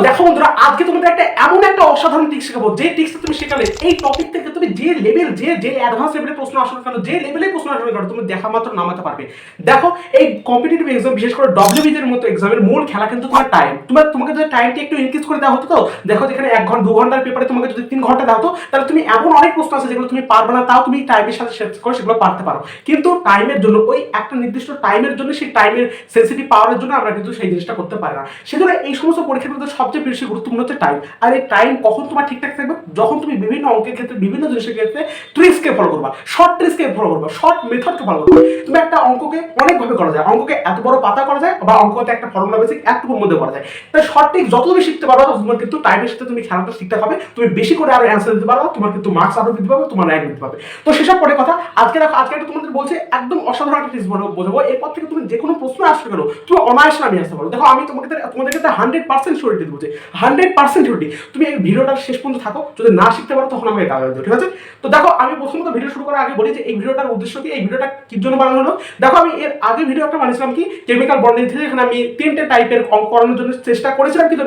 দেখো বন্ধুরা আজকে তোমাদের এমন একটা অসাধারণ টিক্স শেখাবো, যে টিক্সটা তুমি শেখালে, এই টপিক থেকে তুমি যে লেভেল যে যে অ্যাডভান্স লেভেলের প্রশ্ন আসলে কেন, যে লেভেলে প্রশ্ন আসলে কেন, তুমি দেখা মাত্র নামাতে পারবে। দেখো, এই কম্পিটিটিভ এক্সাম বিশেষ করে ডব্লিউবিজ এর মতো এক্সামের মূল খেলা কিন্তু তোমার টাইম তোমার, তোমাকে যদি টাইমটা একটু ইনক্রিজ করে দেওয়া হতো তো, দেখো যেখানে এক ঘণ্টা, দু ঘণ্টার পেপারে তোমাকে যদি তিন ঘণ্টা দেওয়া হতো, তাহলে তুমি এমন অনেক প্রশ্ন আছে যেগুলো তুমি পারবে না, তাও তুমি টাইমের সাথে শেষ করে সেগুলো পারতে পারো। কিন্তু টাইমের জন্য, ওই একটা নির্দিষ্ট টাইমের জন্য, সেই টাইমের সেন্সিটিভ পাওয়ারের জন্য আমরা কিন্তু সেই জিনিসটা করতে পারি না। সেজন্য এই সমস্ত পরীক্ষার মধ্যে সবচেয়ে বেশি গুরুত্বপূর্ণ হচ্ছে টাইম আর এই টাইম কখন তোমার ঠিকঠাক থাকবে? যখন তুমি বিভিন্ন অঙ্কের ক্ষেত্রে, বিভিন্ন জিনিসের ক্ষেত্রে ট্রিক্সকে ফলো করবা শর্ট ট্রিক্সকে ফলো করবা শর্ট মেথডকে ফলো করবা। তুমি একটা অঙ্ককে অনেকভাবে করা যায়। অঙ্ককে এত বড় পাতা করা যায় বা অঙ্কতে একটা ফর্মুলা বেসিক একটুকুর মধ্যে করা যায়। তাই শর্ট ট্রিক যত তুমি শিখতে পারো তোমার কিন্তু টাইমের সাথে তুমি খেলাটা শিখতে হবে তুমি বেশি করে আরও অ্যান্সার দিতে পারো তোমার কিন্তু মার্কস আরও দিতে পারবে তোমার র্যাঙ্ক দিতে পারবে তো সেসব পরে কথা, আজকে দেখো, আজকে একটা তোমাদের বলছে, একদম অসাধারণ একটা টিপস বোঝাবো। এরপর থেকে তুমি যে কোনো প্রশ্ন আসতে পারো তুমি অনায়াসে নামিয়ে আসতে পারো দেখো, আমি তোমাকে তোমাদের কাছে হান্ড্রেড পার্সেন্ট শিওরিটি দেবো হান্ড্রেড পার্সেন্ট শিওরিটি তুমি এই ভিডিওটা শেষ পর্যন্ত থাকো। যদি না শিখতে পারো, তখন আমাকে দিও, ঠিক আছে? তো দেখো, আমি প্রথমত ভিডিও শুরু করার আগে বলি যে, এই ভিডিওটার উদ্দেশ্য কি? এই ভিডিওটা কি জন্য বানানো হলো? দেখো, আমি এর আগে ভিডিও একটা বানিয়েছিলাম কি? কেমিক্যাল বন্ডিং থেকে এখানে আমি তিনটে টাইপের অঙ্ক করানোর জন্য চেষ্টা করেছিলাম, কিন্তু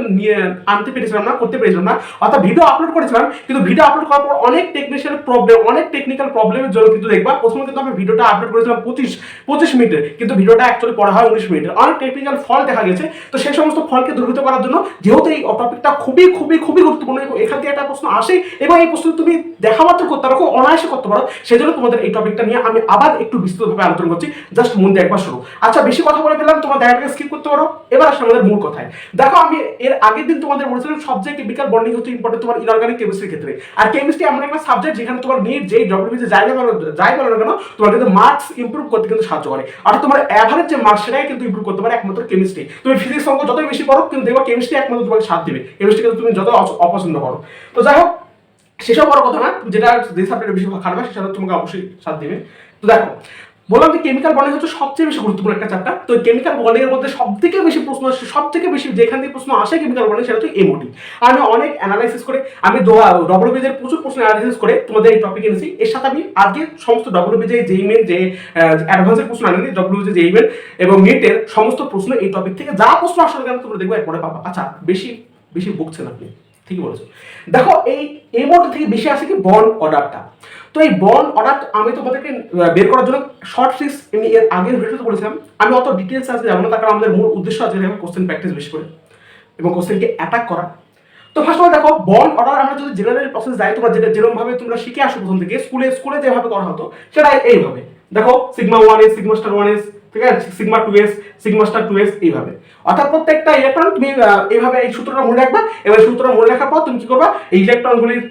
আনতে পেরেছিলাম না, করতে পেরেছিলাম না। অর্থাৎ ভিডিও আপলোড করেছিলাম, কিন্তু ভিডিও আপলোড করার পর অনেক টেকনিশিয়াল প্রবলেম অনেক টেকনিক্যাল প্রবলেমের জন্য কিন্তু দেখবা প্রথমে কিন্তু আমি ভিডিওটা আপলোড করেছিলাম পঁচিশ পঁচিশ মিনিটের কিন্তু ভিডিওটা অ্যাকচুয়ালি পড়া হয় উনিশ মিনিটের অনেক টেকনিক্যাল ফল দেখা গেছে, তো সেই সমস্ত ফলকে দূরীভূত করার জন্য, যেহেতু এই টপিকটা খুবই খুবই খুবই খুবই গুরুত্বপূর্ণ। এখান থেকে একটা প্রশ্ন আসে, এবং এই প্রশ্ন তুমি দেখা মাত্র করতে পারো অনায়াসে করতে পারো। সেজন্য তোমাদের এই টপিকটা নিয়ে আমি আবার একটু বিস্তৃতভাবে আলোচনা করছি। জাস্ট মন দিয়ে একবার শুরু আচ্ছা বেশি কথা বলে ফেললাম, তোমার দেখাটাকে স্কিপ করতে পারো। এবার আসলে আমাদের মূল কথায়। দেখো, আমি এর আগের দিন তোমাদের বলেছিলাম সবচেয়ে কেমিক্যাল বন্ডিং হচ্ছে ইম্পর্টেন্ট তোমার ইনঅর্গানিক কেমিস্ট্রির ক্ষেত্রে। আর কেমিস্ট্রি এমন একটা সাবজেক্ট যেখানে তোমার নিট যেই ডব্লিউবিসি যাই না যাই বলো না কেন, তোমার কিন্তু মার্কস ইমপ্রুভ করতে কিন্তু সাহায্য করে। আর তোমার অ্যাভারেজ যে মার্কস সেটাই কিন্তু ইম্প্রুভ করতে পারে একমাত্র কেমিস্ট্রি তুমি ফিজিক্স অঙ্ক যতই বেশি পড়ো কিন্তু দেখবা কেমিস্ট্রি একমাত্র তোমাকে সাথ দিবে। কেমিস্ট্রি কিন্তু তুমি যত অপছন্দ করো। তো যাই হোক, সেসব বড় কথা না, যেটা যে সাবজেক্টে বেশি খারাপ হয় সেটা তোমাকে অবশ্যই সাথ দিবে। তো দেখো, বললাম যে কেমিক্যাল বন্ডিং হচ্ছে সবচেয়ে বেশি গুরুত্বপূর্ণ একটা চ্যাপ্টার তো কেমিক্যাল বন্ডিং এর মধ্যে সব থেকে বেশি প্রশ্ন আসে সব থেকে বেশি যেখান থেকে প্রশ্ন আসে কেমিক্যাল বন্ডিং সেটা হচ্ছে এমওটি আমি অনেক অ্যানালাইসিস করে, আমি ডবল বিজের প্রচুর প্রশ্ন অ্যানালাইসিস করে তোমাদের এই টপিক এনেছি। এর সাথে আমি আজকে সমস্ত ডবল বিজে যেই মেন যে অ্যাডভান্সের প্রশ্ন আনেনি ডবল বিজে যেই মেন এবং নিটের সমস্ত প্রশ্ন এই টপিক থেকে যা প্রশ্ন আসলে কেন তোমরা দেখব, এরপরে পাবা। আচ্ছা বেশি বেশি বকছেন আপনি, ঠিকই বলেছ। দেখো, এই এমওটি থেকে বেশি আসে কি বন্ড অর্ডারটা তো এই বন্ড অর্ডার আমি তোমাদেরকে বের করার জন্য শর্ট ট্রিক্স আমি এর আগের ভিডিওতে বলেছিলাম, আমি অত ডিটেলস আজকে যাব না, তার কারণ আমাদের মূল উদ্দেশ্য আছে কোশ্চেন প্র্যাকটিস বেশি করে, এবং কোশ্চেনকে অ্যাটাক করা। তো ফার্স্ট অফ দেখো বন্ড অর্ডার আমরা যদি জেনারেল প্রসেস যাই, তোমরা যেটা যেরকম ভাবে তোমরা শিখে আসো প্রথম থেকে স্কুলে স্কুলে যেভাবে করা হতো, সেটা এইভাবে। দেখো sigma one S sigma star one S ঠিক আছে? Sigma two S sigma star two S এইভাবে। অর্থাৎ প্রত্যেকটা ইলেকট্রন তুমি এইভাবে এই সূত্রটা মনে রাখবা। এবার সূত্রটা মনে রাখার পর তুমি কি করবা? এই ইলেকট্রনগুলির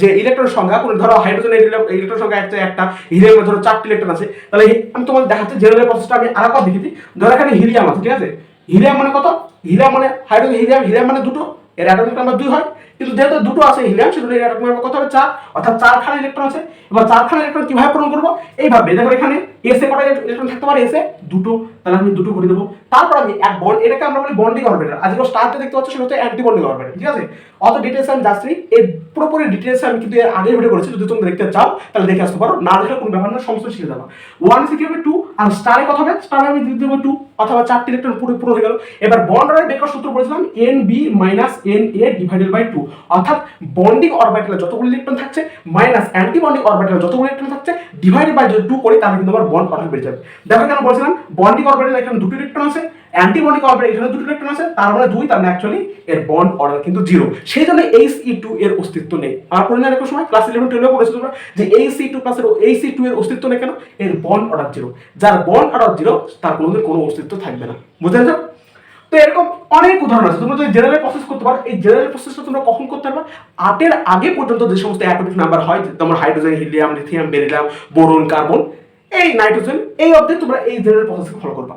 যে ইলেকট্রন সংখ্যা, কোনো ধরো হাইড্রোজেনের ইলেকট্রন সংখ্যা একটা একটা হিলিয়ামের ধরো চারটি ইলেকট্রন আছে। তাহলে আমি তোমাদের দেখাচ্ছি জেনারেল প্রসেসটা আমি আরেকবার দেখে ধরো এখানে হিলিয়াম আছে, ঠিক আছে? হিলিয়াম মানে কত? হিলিয়াম মানে হাইড্রোজেন হিলিয়াম হিলিয়াম মানে দুটো। এর অ্যাটমিক নাম্বার দুই হয়। কিন্তু যেহেতু দুটো আছে হিলিয়াম সেজন্য দুটো অ্যাটমিক কত হবে চার অর্থাৎ চারখানা ইলেকট্রন আছে। এবার চারখানা ইলেকট্রন কীভাবে পূরণ করব? এইভাবে, দেখো এখানে এসে কটা ইলেকট্রন থাকতে পারে? এসে দুটো তাহলে আমি দুটো করে দেবো। তারপর আমি এক বন্ড এটাকে আমরা বলি বন্ডিং অরবিটাল আজকে স্টারটা দেখতে পাচ্ছ সেটা হচ্ছে অ্যান্টি বন্ডিং অরবিটাল ঠিক আছে? অত ডিটেলস আমি যাচ্ছি এর পুরোপুরি ডিটেলস আমি কিন্তু এর আগে ভিডিও করেছি, যদি তোমরা দেখতে চাও, তাহলে দেখে আসতে পারো। না দেখলে কোনো ব্যাপার না, সমস্ত শিখে যাব। ওয়ান সি কি হবে টু আর স্টারে কথা হবে স্টারে আমি দিয়ে দেবো টু অথবা চারটি ইলেকট্রন পুরো পুরো হয়ে গেল। এবার বন্ড অর্ডার বেকার সূত্র বলেছিলাম N B minus N A divided by two অর্থাৎ বন্ডিং অরবিটালে যতগুলো ইলেকট্রন থাকছে মাইনাস অ্যান্টি বন্ডিং অরবিটালে যতগুলো ইলেকট্রন থাকছে ডিভাইডেড বাই যদি টু করি, তাহলে কিন্তু আমার বন্ড অর্ডার বেড়ে যাবে। দেখো কেন বলছিলাম বন্ডিং অরবিটালে এখানে ইলেকট্রন আছে অ্যান্টি বন্ডিং অরবিটাল এখানে ইলেকট্রন আছে তার মানে দুই, তার মানে অ্যাকচুয়ালি এর বন্ড অর্ডার কিন্তু জিরো সেই জন্য এইচ ই টু এর অস্তিত্ব নেই। আর পড়ে না সময় ক্লাস ইলেভেন টুয়েলভে তোমরা যে সি টু সি টু এর অস্তিত্ব নেই কেন? এর বন্ড অর্ডার জিরো যার বন্ড অর্ডার জিরো তার কোনো অস্তিত্ব থাকবে না। বুঝতে পেরেছ? তো এরকম অনেক উদাহরণ আছে। তোমরা যদি জেনারেল প্রসেস করতে পারো, এই জেনারেল প্রসেসটা তোমরা কখন করতে পারবে? আটের আগে পর্যন্ত যে সমস্ত অ্যাটমিক নাম্বার হয় তোমার hydrogen helium lithium beryllium boron carbon এই নাইট্রোজেন, এই অবধি তোমরা এই জেনারেল প্রসেসকে ফলো করবা।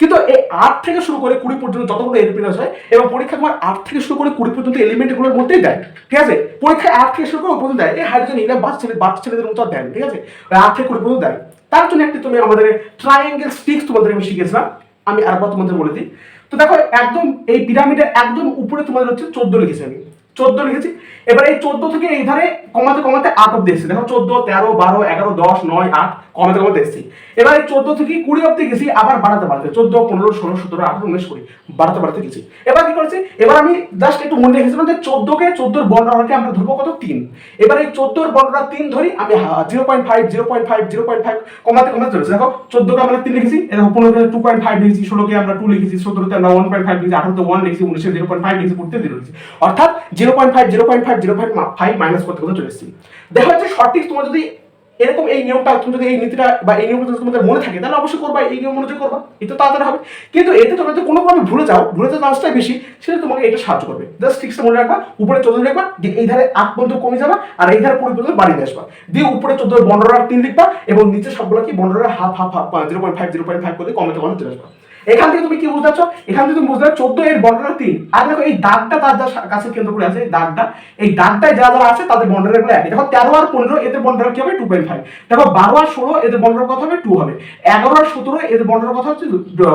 কিন্তু এই আট থেকে শুরু করে কুড়ি পর্যন্ত যতগুলো এলিমেন্ট হয়, এবং পরীক্ষা তোমার আট থেকে শুরু করে কুড়ি পর্যন্ত এলিমেন্টগুলোর মধ্যেই দেয়, ঠিক আছে? পরীক্ষায় আট থেকে শুরু করে পর্যন্ত দেয় এই হাইড্রোজেন হিলিয়াম বাচ্চা ছেলে বাচ্চা ছেলেদের মতো দেয় ঠিক আছে? আট থেকে কুড়ি পর্যন্ত দেয়। তার জন্য একটি তুমি আমাদের ট্রায়াঙ্গেল স্টিক্স তোমাদের আমি শিখেছিলাম আমি আরেকবার তোমাদের বলে দিই। তো দেখো, একদম এই পিরামিডের একদম উপরে তোমাদের হচ্ছে চোদ্দ লিখেছি আমি। চোদ্দ লিখেছি। এবার এই চোদ্দ থেকে এই ধারে কমাতে কমাতে আট অব্দি এসেছি। দেখো চোদ্দ, তেরো, বারো, এগারো, দশ, নয়, আট কমাতে কমাতে এসেছি। এবার এই চোদ্দ থেকে কুড়ি অব্দি গেছি, আবার বাড়াতে বাড়াতে। চোদ্দ, পনেরো, ষোলো, সতেরো, আঠারো, উনিশ, কুড়ি, বাড়াতে বাড়াতে গেছি। এবার কি করেছি? এবার আমি জাস্ট একটু মনে রেখেছিলাম যে চোদ্দকে চোদ্দোর বর্ণনাকে আমরা ধরবো কত? তিন। এবার এই চোদ্দোর বর্ণনা তিন ধরি, আমি zero point five zero point five zero point five কমাতে কমাতে চলেছে। দেখো চোদ্দোকে আমরা তিন লিখেছি দেখো পনেরোকে টু পয়েন্ট ফাইভ লিখেছি, ষোলোকে আমরা টু লিখেছি, সতেরোতে আমরা ওয়ান পয়েন্ট ফাইভ লিখেছি, আঠারোতে ওয়ান লিখেছি, উনিশে জিরো পয়েন্ট ফাইভ লিখেছি পড়তে জিরো লিখেছি। অর্থাৎ zero point five zero point five zero point five minus করতে করতে চলে এসেছি। দেখা যাচ্ছে সঠিক তোমার যদি এরকম এই নিয়মটা, তুমি যদি এই নীতিটা বা এই নিয়মটা তোমাদের মনে থাকে, তাহলে অবশ্যই করবা, এই নিয়ম অনুযায়ী করবা তো তাড়াতাড়ি হবে। কিন্তু এতে তোমরা যদি কোনো ভাবে ভুলে যাও, ভুলে যাওয়ার চান্সটাই বেশি, সেটা তোমাকে এটা সাহায্য করবে। জাস্ট ঠিকসে মনে রাখবা, উপরে চোদ্দ লিখবা দিয়ে এই ধারে আট পর্যন্ত কমে যাবা, আর এই ধারে পর্যন্ত বাড়িয়ে আসবা। দিয়ে উপরে চোদ্দ বন্ডরার তিন লিখবা, এবং নিচে সবগুলো কি বন্ডরার half half half zero point five zero point five করে কমে কমে চলে আসবা। এখান থেকে তুমি কি বুঝতে এখান থেকে তুমি বুঝতে পারছ চোদ্দ এর বন্ডার তিন। আর দেখো, এই দাগটা তার যার কাছে কেন্দ্র করে আছে, এই দাগটা, এই দাগটায় যারা যারা আছে, তাদের বন্ডারেরগুলো একই। দেখো, তেরো আর পনেরো, এদের বন্ডার কি হবে? টু পয়েন্ট ফাইভ দেখো, বারো আর ষোলো, এদের বন্ডার কথা হবে টু হবে। এগারো আর সতেরো, এদের বন্ডার কথা হচ্ছে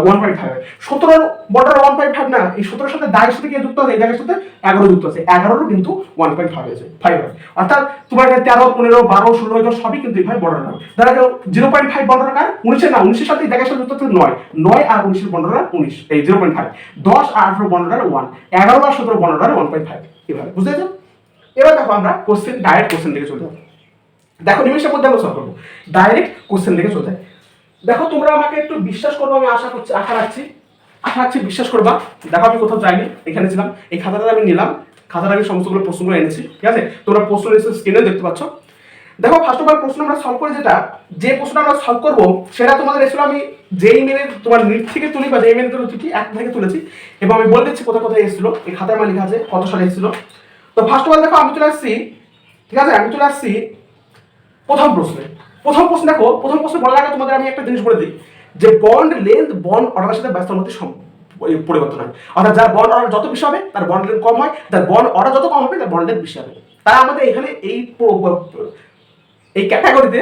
ওয়ান পয়েন্ট ফাইভ সতেরো বন্ডার ওয়ান পয়েন্ট ফাইভ না, এই সতেরোর সাথে দাগের সাথে কি যুক্ত হবে এই দাগের সাথে এগারো যুক্ত আছে। এগারোরও কিন্তু ওয়ান পয়েন্ট ফাইভ আছে ফাইভ হয় অর্থাৎ তোমার এখানে তেরো, পনেরো, বারো, ষোলো এগুলো সবই কিন্তু এইভাবে বন্ডার হবে ধরা গেল জিরো পয়েন্ট ফাইভ বন্ডার কার? উনিশের না, উনিশের সাথে সাথে যুক্ত আছে নয়। নয় আর উনিশের বন্ডার উনিশ। এই জিরো পয়েন্ট ফাইভ দশ আর আঠারো বন্ডার ওয়ান এগারো আর সতেরো বন্ডার ওয়ান পয়েন্ট ফাইভ এভাবে, বুঝতে পেরেছ এবার দেখো আমরা কোশ্চেন ডাইরেক্ট কোশ্চেন দিকে চলে যাব দেখো নিমেষের মধ্যে আমরা সলভ করব। ডাইরেক্ট কোশ্চেন দিকে চলে যায় দেখো তোমরা আমাকে একটু বিশ্বাস করব আমি আশা করছি, আশা রাখছি। আশা রাখছি বিশ্বাস করবা দেখো, আমি কোথাও যাইনি, এখানে ছিলাম। এই খাতাটা আমি নিলাম। খাতাটা আমি সমস্তগুলো প্রশ্নগুলো এনেছি, ঠিক আছে? তোমরা প্রশ্ন এসে স্ক্রিনে দেখতে পাচ্ছ। দেখো ফার্স্ট অফ অল প্রশ্ন আমরা সলভ করে যেটা, যে প্রশ্নটা আমরা সলভ করব, সেটা তোমাদের এসেছিল আমি যেই মেলে তোমার নিট থেকে তুলি বা যেই মেলে তুলেছি এক থেকে তুলেছি, এবং আমি বলে দিচ্ছি কোথায় কোথায় এসেছিল, এই খাতায় আমার লেখা আছে, কত সালে এসেছিল। তো ফার্স্ট অফ অল দেখো, আমি চলে আসছি, ঠিক আছে? আমি চলে আসছি প্রথম প্রশ্নে। প্রথম প্রশ্ন দেখো, প্রথম প্রশ্ন বলার আগে তোমাদের আমি একটা জিনিস বলে দিই। যে বন্ড লেন্থ বন্ড অর্ডারের সাথে ব্যস্ততার মধ্যে পরিবর্তন হয়। অর্থাৎ যার বন্ড অর্ডার যত বেশি হবে, তার বন্ড লেন্থ কম হয় তার বন্ড অর্ডার যত কম হবে, তার বন্ড লেন্থ বেশি হবে। তাই আমাদের এখানে এই এই ক্যাটাগরিতে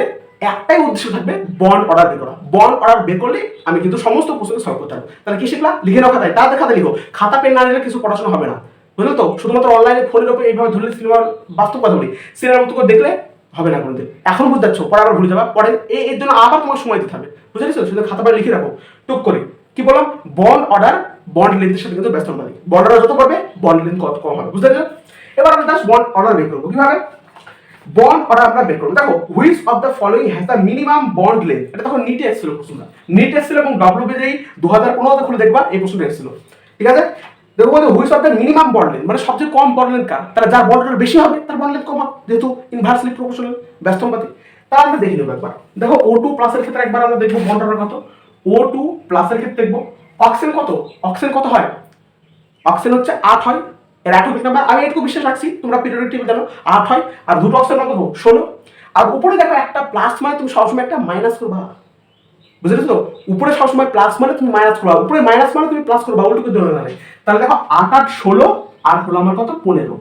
একটাই উদ্দেশ্য থাকবে বন্ড অর্ডার বের করা। বন্ড অর্ডার বের করলে আমি কিন্তু সমস্ত প্রশ্ন সলভ করতে পারব। তাহলে কি শিখলাম লিখে নাও খাতায়। তাদের খাতা লিখো। খাতা পেন না নিলে কিছু পড়াশোনা হবে না। বুঝলো তো? শুধুমাত্র অনলাইনে ফোনের উপরে এইভাবে ধরলে সিনেমার বাস্তব কথা বলি। সিনেমার মতো দেখলে হবে না কোনোদিন। এখন বুঝতে পারছ, পরে আবার ভুলে যাবা। পরে এর জন্য আবার তোমার সময় দিতে হবে। বুঝতে পারছ? শুধু খাতা পরে লিখে রাখো। টুক করে। কি বললাম? বন্ড অর্ডার বন্ড লেন্থের সাথে কিন্তু ব্যস্ত হবে বন্ড অর্ডার যত করবে বন্ড লেন্থ কত কম হবে। বুঝতে পারছ? এবার আমরা জাস্ট বন্ড অর্ডার বের করব। কীভাবে? বন্ড অর্ডার আমরা বের করব। দেখো which of the following has the minimum bond length এটা তখন নিটে এসেছিল প্রশ্নটা। নিট এসেছিল এবং ডব্লিউ বিজেই দু হাজার পনেরোতে খুলে দেখবা, এই প্রশ্নটা এসেছিল। ঠিক আছে? দেখো বলতে which of the minimum bond মানে সবচেয়ে কম বন্ড কার? তারা যার বন্ড বেশি হবে, তার বন্ড কম হবে, যেহেতু ইনভার্সলি প্রপোর্শনাল ব্যস্তমপাতি তা আমরা দেখে নেব একবার। দেখো ও টু প্লাসের ক্ষেত্রে একবার আমরা দেখব বন্ড কত? ও টু প্লাসের ক্ষেত্রে দেখব অক্সিজেন কত? অক্সিজেন কত হয়? অক্সিজেন হচ্ছে আট হয়। এর অ্যাটমিক নাম্বার আমি একটু বিশ্বাস রাখছি, তোমরা পিরিয়ডিক টেবিল জানো, আট হয়। আর দুটো অক্সিজেন কত? ষোলো। আর উপরে দেখো একটা প্লাস মানে তুমি সবসময় একটা মাইনাস করবা। বুঝতে তো? উপরে সবসময় প্লাস মানে তুমি মাইনাস করবা। উপরে মাইনাস মানে তুমি প্লাস করবা উল্টো ধরে মানে তাহলে দেখো আট আট ষোলো, আর হলো আমার কত? পনেরো।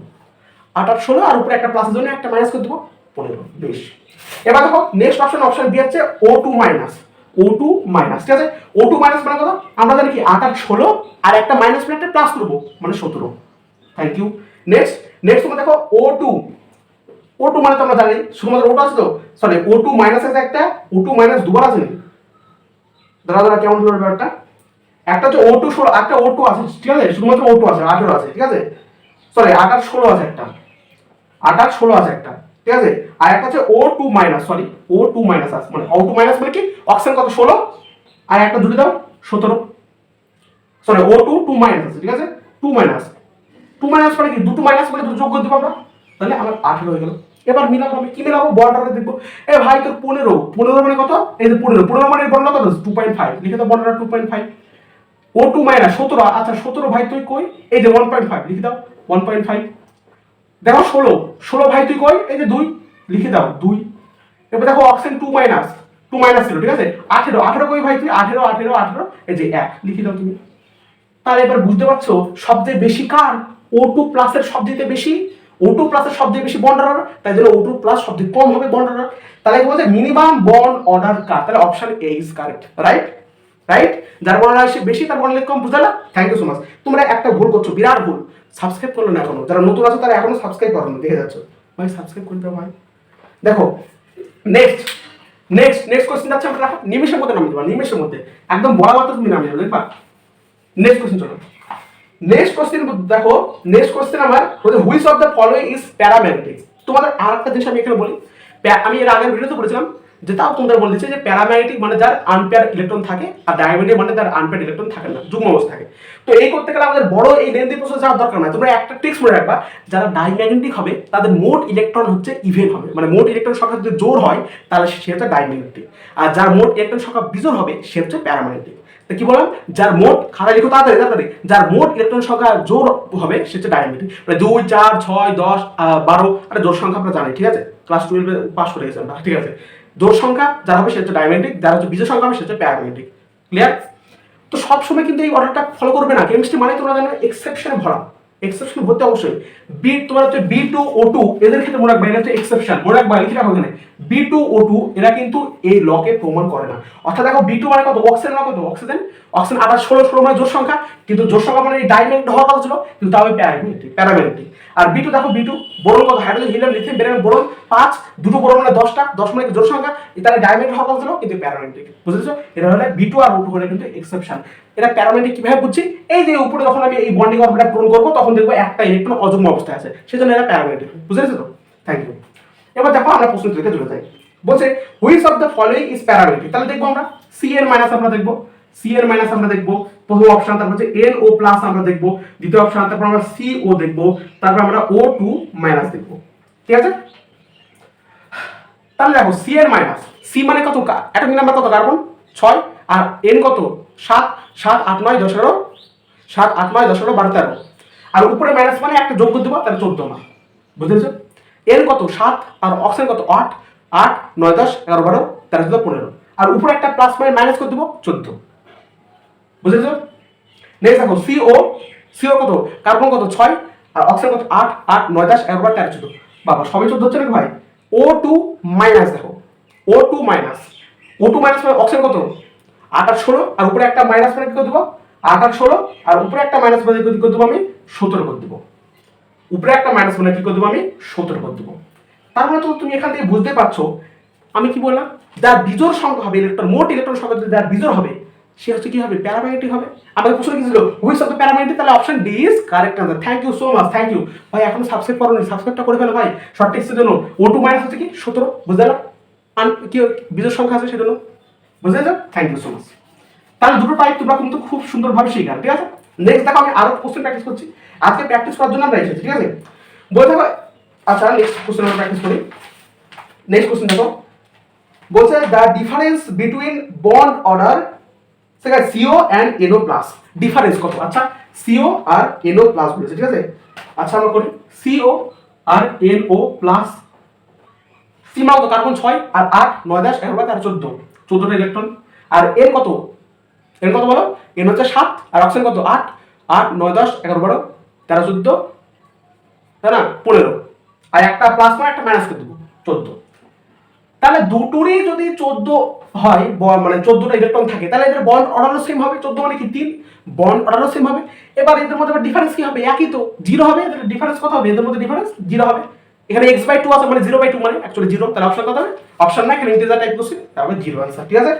আট আট ষোলো, আর উপরে একটা প্লাসের জন্য একটা মাইনাস করে দেবো, পনেরো। বেশ। এবার দেখো নেক্সট অপশন অপশন দিয়ে হচ্ছে O two minus O two minus ঠিক আছে? ও টু মাইনাস মানে কত? আমরা জানি কি আট আট ষোলো, আর একটা মাইনাস মানে একটা প্লাস করব মানে সতেরো। থ্যাংক ইউ নেক্সট নেক্সট তোমরা দেখো ও টু ও টু মানে তো আমরা জানি, শুধুমাত্র ওটা আছে তো? সরি ও টু মাইনাস আছে একটা ও টু মাইনাস দুবার আছে নাকি? দাদা দাদা, কেমন হলো ব্যাপারটা? একটা হচ্ছে ও ষোলো, একটা ও আছে, ঠিক আছে? শুধুমাত্র ও আছে, আঠেরো আছে, ঠিক আছে? সরি আট ষোলো আছে একটা। আট ষোলো আছে একটা, ঠিক আছে? আর একটা হচ্ছে O two minus sorry O two minus আছে। মানে ও টু মাইনাস মানে কি? অক্সিজেন কত? ষোলো? আর একটা দুটো দাও, সতেরো। Sorry O two two minus আছে, ঠিক আছে? টু মাইনাস টু মাইনাস মানে কি? দুটো মাইনাস মানে দুটো যোগ করে দেবো আমরা? তাহলে আমার আঠেরো হয়ে গেল। এবার মিলাবো আমি, কি মিলাবো? বর্ডারে দেখব। এ ভাই, তোর পনেরো। পনেরো মানে কত? এই যে পনেরো। পনেরো মানে বর্ণনা কত? টু পয়েন্ট ফাইভ লিখে দাও বর্ণনা two point five O two minus সতেরো। আচ্ছা সতেরো ভাই, তুই কই? এই যে ওয়ান পয়েন্ট ফাইভ লিখে দাও। ওয়ান পয়েন্ট ফাইভ দেখো ষোলো। ষোলো ভাই, তুই কই? এই যে দুই। লিখে দাও, দুই। এবার দেখো option two minus two minus ছিল, ঠিক আছে? আঠেরো। আঠেরো কই ভাই, তুই? আঠেরো আঠেরো আঠেরো। এই যে এক। লিখে দাও তুমি। তাহলে এবার বুঝতে পারছ, সবচেয়ে বেশি কার? ও টু প্লাসের সবচেয়ে বেশি ও টু প্লাসের সবচেয়ে বেশি বন্ড অর্ডার তাই জন্য ও টু প্লাস সবচেয়ে কম হবে বন্ড অর্ডার তাহলে কি বলছে? মিনিমাম বন্ড অর্ডার কার? তাহলে option A is correct right right যার বর্ণনা আসে বেশি, তার বর্ণনা কম, বুঝলে? না থ্যাংক ইউ সো মাচ তোমরা একটা ভুল করছ, বিরাট ভুল। সাবস্ক্রাইব করল না এখনও। যারা নতুন আছে, তারা এখনও সাবস্ক্রাইব করো না, দেখে যাচ্ছ। ভাই সাবস্ক্রাইব করে দাও, ভাই। দেখো নেক্সট নেক্সট নেক্সট কোশ্চেন যাচ্ছে আমরা নিমেষের মধ্যে নামিয়ে দেবো নিমেষের মধ্যে। একদম বড় মাত্র তুমি নামিয়ে দেবে, দেখবা? নেক্সট কোশ্চেন চলো। নেক্সট কোশ্চেন দেখো নেক্সট কোশ্চেন আমার হচ্ছে which of the following is paramagnetic তোমাদের আর একটা জিনিস আমি এখানে বলি। আমি এর আগের ভিডিওতে বলেছিলাম যে তাও তোমাদের বলে দিচ্ছে যে প্যারাম্যাগনেটিক মানে যার আনপেয়ার ইলেকট্রন থাকে আর ডায়াবেটিক মানে যার আনপেয়ার ইলেকট্রন থাকে না, যুগ্ম অবস্থা থাকে। তো এই করতে গেলে আমাদের বড় এই লেন্দি প্রসেস যাওয়ার দরকার নাই। তোমরা একটা ট্রিক্স মনে রাখবা, যারা ডাইম্যাগনেটিক হবে, তাদের মোট ইলেকট্রন হচ্ছে ইভেন হবে। মানে মোট ইলেকট্রন সংখ্যা যদি জোর হয়, তাহলে সে হচ্ছে ডাইম্যাগনেটিক আর যার মোট ইলেকট্রন সংখ্যা বিজোর হবে, সে হচ্ছে প্যারাম্যাগনেটিক কি বললাম? যার মোট, খাতা লিখো তাড়াতাড়ি তাড়াতাড়ি। যার মোট ইলেকট্রন সংখ্যা জোর হবে, সে হচ্ছে ডায়ামেট্রিক মানে দুই, চার, ছয়, দশ বারো একটা জোর সংখ্যা আমরা জানি, ঠিক আছে? ক্লাস টুয়েলভে পাস করে গেছে ঠিক আছে? জোর সংখ্যা যারা হবে, সে হচ্ছে ডায়ামেট্রিক যারা হচ্ছে বিজয় সংখ্যা হবে, সে হচ্ছে প্যারামেট্রিক ক্লিয়ার তো সবসময় কিন্তু এই অর্ডারটা ফলো করবে না। কেমিস্ট্রি মানে তোমরা জানো এক্সেপশনে ভরা। এক্সেপশন হতে অবশ্যই। বি তোমার হচ্ছে বি টু ও টু এদের ক্ষেত্রে মনে রাখবে, এটা হচ্ছে এক্সেপশন মনে রাখবে, লিখে রাখো এখানে। বি টু ও টু এরা কিন্তু এই লকে প্রমাণ করে না। অর্থাৎ দেখো বি টু মানে কত? অক্সিজেন মানে কত? অক্সিজেন অক্সিজেন আবার ষোলো ষোলো মানে জোর সংখ্যা। কিন্তু জোর সংখ্যা মানে এই ডাইমেন্ট হওয়ার কথা ছিল, কিন্তু তাও প্যারামেট্রিক প্যারামেট্রিক আর বি টু দেখো বি টু বোরন কত? Hydrogen helium lithium barium boron পাঁচ, দুটো বোরন মানে দশটা, দশ মানে জোর সংখ্যা তাহলে ডাইমেন্ট হওয়ার কথা ছিল, কিন্তু প্যারামেট্রিক বুঝেছ এটা হলে বি টু আর ও টু হলে কিন্তু এক্সেপশন এটা প্যারামেট্রিক কীভাবে বুঝছি? এই যে উপরে যখন আমি এই বন্ডিং অরবিটাল পূরণ করব, তখন দেখব একটা ইলেকট্রন অযুগ্ম অবস্থায় আছে। সেজন্য এটা প্যারামেট্রিক বুঝেছ তো? থ্যাংক ইউ এবার দেখো, আমরা প্রশ্ন থেকে চলে যাই। বলছে which of the following is parametric তাহলে দেখব আমরা সি এর মাইনাস আমরা দেখব সি এর মাইনাস আমরা দেখব প্রথম অপশন তারপর হচ্ছে এন ও প্লাস আমরা দেখব। দ্বিতীয় অপশন তারপর আমরা সি ও দেখব। তারপর আমরা ও টু মাইনাস দেখব। ঠিক আছে? তাহলে দেখো সি এর মাইনাস সি মানে কত? অ্যাটমিক নাম্বার কত? কার্বন? ছয়। আর এন কত? সাত। সাত, আট, নয়, দশ, এগারো। সাত, আট, নয়, দশ, এগারো, বারো, তেরো। আর উপরে মাইনাস মানে একটা যোগ দেবো, তাহলে চোদ্দ না বুঝেছ এন কত? সাত। আর অক্সিজেন কত? আট। আট, নয়, দশ, এগারো, বারো, তেরো, চোদ্দ, পনেরো। আর উপরে একটা প্লাস মানে মাইনাস করে দেবো, চোদ্দ। বুঝেছ নেক্সট দেখো সিও সিও কত? কার্বন কত? ছয়। আর অক্সিজেন কত? আট। আট, নয়, দশ, এগারো তেরো, চোদ্দ। বাবা, সবই চোদ্দ হচ্ছে নাকি ভাই? ও টু মাইনাস দেখো। O two minus O two minus oxygen কত? আট আর ষোলো, আর উপরে একটা মাইনাস মানে কি করে দেবো? আট আর ষোলো, আর উপরে একটা মাইনাস মানে কি করে দেবো আমি? সতেরো করে দেবো। উপরে একটা মাইনাস মানে কি করে দেবো আমি? সতেরো করে দেবো। তার তো তুমি এখান থেকে বুঝতে পারছ। আমি কি বললাম? যার বিজোর সংখ্যা হবে ইলেকট্রন মোট ইলেকট্রন সংখ্যা যার বিজোর হবে সে হচ্ছে কি হবে? প্যারাম্যাগনেটিক হবে। আমাদের প্রশ্ন কি ছিল হুইচ অফ দ্য প্যারাম্যাগনেটিক তাহলে option D is correct answer thank you so much thank you ভাই, এখন সাবস্ক্রাইব করো সাবস্ক্রাইবটা করে ফেলো ভাই। শর্ট টেক্সটের জন্য ও টু মাইনাস হচ্ছে কি? সতেরো, বুঝতে পারলাম? আন কি বিজোর সংখ্যা আছে সেজন্য। বুঝতে পারছ? থ্যাংক ইউ সো মাচ তাহলে দুটো টাইপ তোমরা কিন্তু খুব সুন্দরভাবে শিখান ঠিক আছে? নেক্সট দেখো, আমি আরও কোশ্চেন প্র্যাকটিস করছি। আজকে প্র্যাকটিস করার জন্য আমরা এসেছি, ঠিক আছে? বলতে হবে আচ্ছা নেক্সট কোশ্চেন আমরা প্র্যাকটিস করি। নেক্সট কোশ্চেন দেখো। বলছে the difference between bond order সেখানে CO and NO plus difference কত? আচ্ছা সিও আর এনও প্লাস বলেছে, ঠিক আছে? আচ্ছা আমরা করি সিও আর এনও প্লাস সীমা কত কার্বন ছয় আর আট, নয় দশ, এগারো তেরো, চোদ্দ। চোদ্দটা ইলেকট্রন আর এর কত? এর কত বলো? এন হচ্ছে সাত, আর অক্সিজেন কত? আট আট, নয়, দশ, এগারো, বারো, তেরো, চোদ্দ, তাই না? পনেরো। আর একটা প্লাস মানে একটা মাইনাস করে দেবো, চোদ্দ। তাহলে দুটোরই যদি চোদ্দ হয় মানে চোদ্দটা ইলেকট্রন থাকে, তাহলে এদের বন্ড অর্ডারও সেম হবে। চোদ্দ মানে কি? তিন। বন্ড অর্ডারও সেম হবে। এবার এদের মধ্যে ডিফারেন্স কি হবে? একই তো। জিরো হবে, এদের ডিফারেন্স কত হবে? এদের মধ্যে ডিফারেন্স জিরো হবে। এখানে এক্স বাই টু আছে মানে জিরো বাই টু মানে অ্যাকচুয়ালি জিরো তাহলে অপশন কত হবে? অপশন না, এখানে ইন্টিজার টাইপ করছি তাহলে জিরো আনসার ঠিক আছে?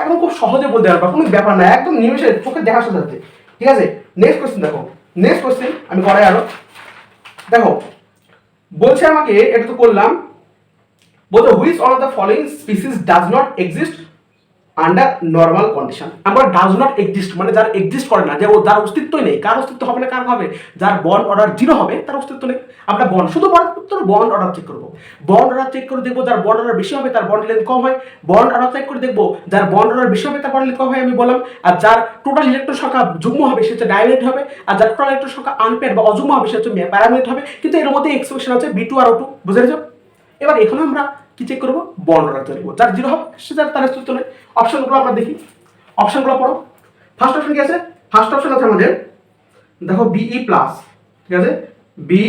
একদম খুব সহজে বলতে পারবা, কোনো ব্যাপার না, একদম নিমেষে চোখে দেখার সাথে ঠিক আছে? নেক্সট কোশ্চেন দেখো। নেক্সট কোশ্চেন আমি করাই আরও। দেখো, বলছে আমাকে, এটা তো করলাম বলতে which all of the following species does not exist under normal condition আমরা ডাজ নট এক্সিস্ট মানে যার এক্সিস্ট করে না, যে ও যার অস্তিত্বই নেই, কার অস্তিত্ব হবে না, কার হবে? যার বন্ড অর্ডার জিরো হবে, তার অস্তিত্ব নেই। আমরা বন্ড শুধু বন্ড বন্ড অর্ডার চেক করব। বন্ড অর্ডার চেক করে দেখব যার বন্ড অর্ডার বেশি হবে, তার বন্ড লেন্থ কম হয়। বন্ড অর্ডার চেক করে দেখব যার বন্ড অর্ডার বেশি হবে, তার বন্ড লেন্থ কম হয়, আমি বললাম। আর যার টোটাল ইলেকট্রন সংখ্যা যুগ্ম হবে, সে হচ্ছে ডাইমেট হবে। আর যার টোটাল ইলেকট্রন সংখ্যা আনপেড বা অযুগ্ম হবে, সে হচ্ছে প্যারামিট হবে। কিন্তু এর মধ্যে এক্সপ্রেশন আছে বি টু আর ও টু বুঝে এবার এখানে আমরা কি চেক করব? অর্ডার তৈরি করব। যার জিরো হবে, সে যার তার নেই। অপশনগুলো আমরা দেখি। অপশনগুলো পড়ো। ফার্স্ট অপশন কি আছে? ফার্স্ট অপশন আছে আমাদের, দেখো বিই প্লাস ঠিক আছে? B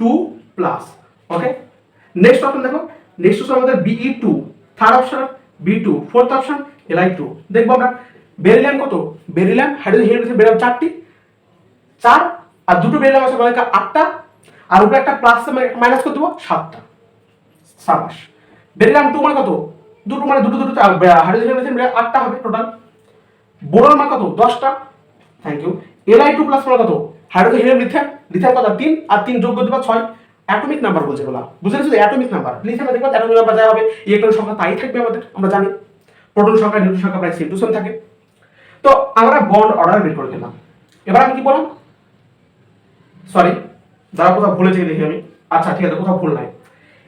two plus okay next option দেখো। নেক্সট অপশন আমাদের Be two third option B two fourth option Li two দেখব আমরা। বেরিলিয়াম কত? বেরিলিয়াম হাইড্রোজেন হিলিয়াম বেরিলিয়াম চারটি। চার আর দুটো বেরিলাম আছে আটটা। আর উপরে একটা প্লাস মাইনাস করে দেবো, সাতটা। সাবাস বেরিলাম টু মানে কত? দুটো মানে দুটো দুটো হাইড্রোজেন মিলে আটটা হবে টোটাল বোরন মানে কত? দশটা। Thank you Li two plus মানে কত? হাইড্রোজেন হিলিয়াম লিথিয়াম লিথিয়াম কত? তিন। আর তিন যোগ দেবা ছয়। অ্যাটমিক নাম্বার বলছে এগুলা। বুঝতে পেরেছ অ্যাটমিক নাম্বার লিথিয়ামে দেখবা অ্যাটমিক নাম্বার যা হবে ইলেকট্রন সংখ্যা তাই থাকবে আমাদের, আমরা জানি। প্রোটন সংখ্যা নিউট্রন সংখ্যা প্রায় সেম টু সেম থাকে। তো আমরা বন্ড অর্ডার বের করে দিলাম এবার আমি কি বললাম? সরি যারা কোথাও ভুলে যেয়ে দেখি আমি। আচ্ছা ঠিক আছে, কোথাও ভুল নাই।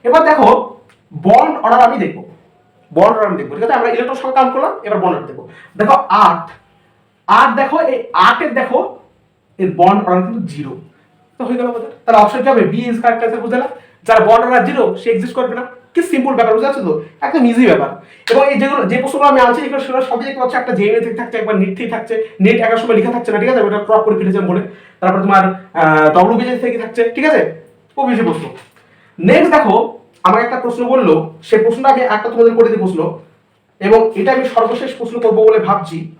এবার দেখো বন্ড অর্ডার আমি দেখব। বন্ড অর্ডার আমি দেখব, ঠিক আছে? আমরা ইলেকট্রন সংখ্যা কাউন্ট করলাম, এবার বন্ড অর্ডার দেখব। দেখো, আট। আট দেখো, এই আটের দেখো, এর বন্ড অর্ডার কিন্তু জিরো তো হয়ে গেল আমাদের। তাহলে অপশন কি হবে? বি ইজ কারেক্ট অ্যান্সার বুঝলে না? যার বন্ড অর্ডার জিরো সে এক্সিস্ট করবে না। কি সিম্পল ব্যাপার, বুঝতে পারছ তো? একদম ইজি ব্যাপার। এবং এই যেগুলো যে প্রশ্নগুলো আমি আনছি, এগুলো সেগুলো সবই দেখতে পাচ্ছি, একটা জেএনএ থেকে থাকছে একবার নিট থেকে থাকছে। নেট একার সময় লেখা থাকছে না, ঠিক আছে? ওটা ক্রপ করে ফেলেছে বলে। তারপর তোমার ডব্লিউ বিজে থেকে থাকছে, ঠিক আছে? খুব ইজি প্রশ্ন। নেক্সট দেখো, আমাকে একটা প্রশ্ন বলল সেই প্রশ্নটা আমি একটা তোমাদের করে দিয়ে প্রশ্ন এবং এটা আমি সর্বশেষ প্রশ্ন করব বলে ভাবছি।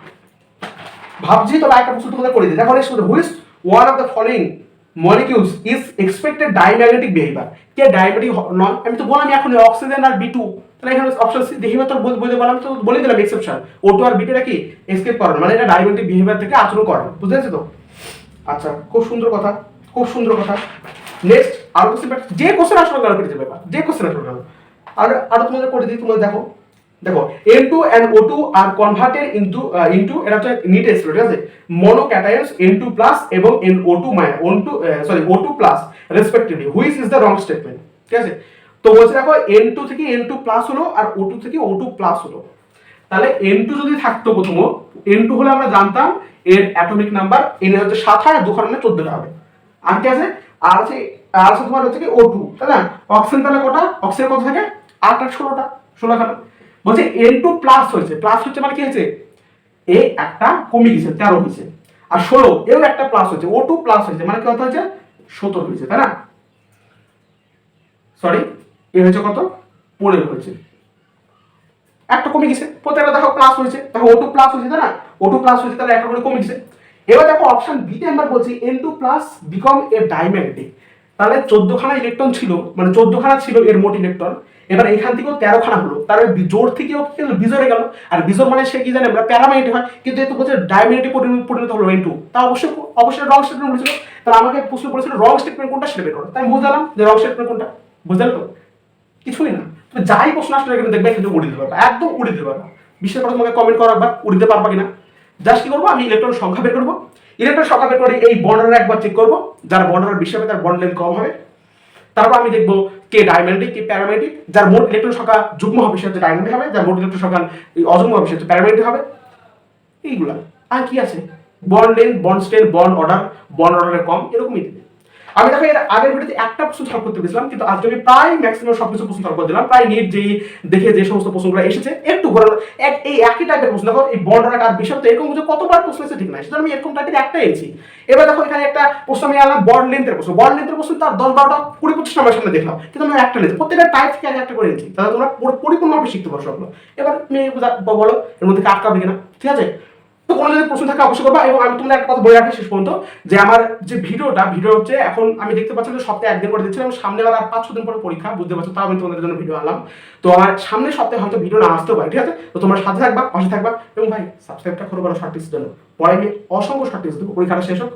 ভাবছি, তবে একটা প্রশ্ন তোমাদের করে দিই। দেখো next which one of the following molecules is expected diamagnetic behaviour K diabetic নয়? আমি তো বললাম এখন অক্সিজেন আর বি টু তাহলে এখানে অপশন সি দেখি তো বল- বলতে বললাম, তো বলে দিলাম এক্সেপশন ও টু আর বি টুটা কি? এসকেপ করে মানে এটা ডায়াবেটিক বিহেভিয়ার থেকে আচরণ করে না। বুঝতে পেরেছ তো? আচ্ছা খুব সুন্দর কথা, খুব সুন্দর কথা। নেক্সট আরও কোশ্চেন যে কোশ্চেন আসলে গেল পেয়ে যাবে যে কোশ্চেন আসলে আর আরও তোমাদের করে দিই, তোমরা দেখো। দেখো N two and O two R converted into into এটা হচ্ছে নিট এসছিল ঠিক আছে? মনোক্যাটায়ন্স এন টু প্লাস এবং N O two minus on two sorry O two plus respectively which is the wrong statement ঠিক আছে? তো বলছে, দেখো এন টু থেকে এন টু প্লাস হলো আর ও টু থেকে ও টু প্লাস হলো। তাহলে এন টু যদি থাকতো প্রথম এন টু হলে আমরা জানতাম এর অ্যাটমিক নাম্বার এন হচ্ছে সাত আর দুখানে চোদ্দটা হবে। আর কি আছে? আর আছে আর আছে তোমার হচ্ছে কি ও টু তাই না? অক্সিজেন তাহলে কটা? অক্সিজেন কত থাকে? আট আর ষোলোটা ষোলোখানা বলছে এন টু প্লাস হয়েছে। প্লাস হচ্ছে মানে কি হয়েছে? এ একটা কমে গেছে, তেরো হয়েছে। আর ষোলো, এও একটা প্লাস হয়েছে। ও টু প্লাস হয়েছে। মানে কত হয়েছে? সতেরো হয়েছে, তাই না? সরি এ হয়েছে কত? পনেরো হয়েছে। একটা কমে গেছে। প্রত্যেকটা দেখো প্লাস হয়েছে। দেখো ও টু প্লাস হয়েছে, তাই না? ও টু প্লাস হয়েছে, তাহলে একটা করে কমে গেছে। এবার দেখো অপশন বিতে আমরা বলছি N two plus become a diamagnetic তাহলে চোদ্দখানা ইলেকট্রন ছিল মানে চোদ্দখানা ছিল এর মোট ইলেকট্রন এবার এখান থেকেও তেরোখানা হলো। তার বি- জোর থেকেও কিন্তু বিজোরে গেল। আর বিজোর মানে সে কি জানে? আমরা প্যারামাইনেটিক হয়। কিন্তু এত বলছে ডাইম্যাগনেটিক পরিণত হলো এন টু তা অবশ্যই অবশ্যই রং স্টেটমেন্ট বলেছিল। তাহলে আমাকে প্রশ্ন করেছিল রং স্টেটমেন্ট কোনটা সেটা বের করো। তাই বুঝলাম যে রং স্টেটমেন্ট কোনটা। বুঝলে তো? কিছুই না। তুমি যাই প্রশ্ন আসলে দেখবে কিন্তু উড়ে দিতে পারবা। একদম উড়ে দিতে পারবা। বিশ্বাস করে তোমাকে কমেন্ট করো একবার উড়িতে পারবা কিনা। জাস্ট কি করব? আমি ইলেকট্রন সংখ্যা বের করব। ইলেকট্রন সংখ্যা বের করে এই বর্ণনা একবার চেক করব। যার বর্ণনা বেশি হবে তার বন্ড লেন কম হবে। তারপর আমি দেখব কে ডায়মন্ডিক কে প্যারামেটিক যার মোট ইলেকট্রন সংখ্যা যুগ্ম হবে, সে হচ্ছে হবে। যার মোট ইলেকট্রন সংখ্যা অযুগ্ম হবে, সে হচ্ছে প্যারামেটিক হবে। এইগুলা। আর কি আছে? Bond length bond strength bond order bond অর্ডারের কম, এরকমই। আমি দেখো এর আগের ভিডিওতে একটা প্রশ্ন সলভ করতে গেছিলাম কিন্তু আজকে আমি প্রায় ম্যাক্সিমাম সবকিছু প্রশ্ন সলভ করে দিলাম। প্রায় নিট যেই দেখে যে সমস্ত প্রশ্নগুলো এসেছে, একটু ঘোরানো এক এই একই টাইপের প্রশ্ন দেখো এই অর্ডার আর বিষয়, তো এরকম যে কতবার প্রশ্ন এসেছে ঠিক নাই সেটা আমি এরকম টাইপের একটা এনেছি। এবার দেখো এখানে একটা প্রশ্ন আমি আনলাম বন্ড লেন্থের প্রশ্ন বন্ড লেন্থের প্রশ্ন তার দশ বারোটা, কুড়ি পঁচিশ আমার সামনে দেখলাম কিন্তু আমি একটা নিয়েছি প্রত্যেকটা টাইপ থেকে একটা করে এনেছি, তাহলে তোমরা পরিপূর্ণভাবে শিখতে পারো সবগুলো। এবার বুঝা- বলো, এর মধ্যে আটকাবে কিনা, ঠিক আছে? তো কোনো যদি প্রশ্ন থাকে অবশ্যই করবা এবং আমি তোমাদের একটা কথা বলে রাখি শেষ পর্যন্ত, যে আমার যে ভিডিওটা, ভিডিও হচ্ছে এখন আমি দেখতে পাচ্ছি যে সপ্তাহে একদিন করে দিচ্ছিলাম সামনে আবার আর পাঁচ ছদিন দিন পরে পরীক্ষা, বুঝতে পারছ? তাও আমি তোমাদের জন্য ভিডিও আনলাম। তো আমার সামনের সপ্তাহে হয়তো ভিডিও না আসতেও পারে, ঠিক আছে? তো তোমার সাথে থাকবা, পাশে থাকবা এবং ভাই সাবস্ক্রাইবটা করো বড় শর্ট জন্য। পরে আমি অসংখ্য শর্ট দেবো, পরীক্ষাটা শেষ হোক।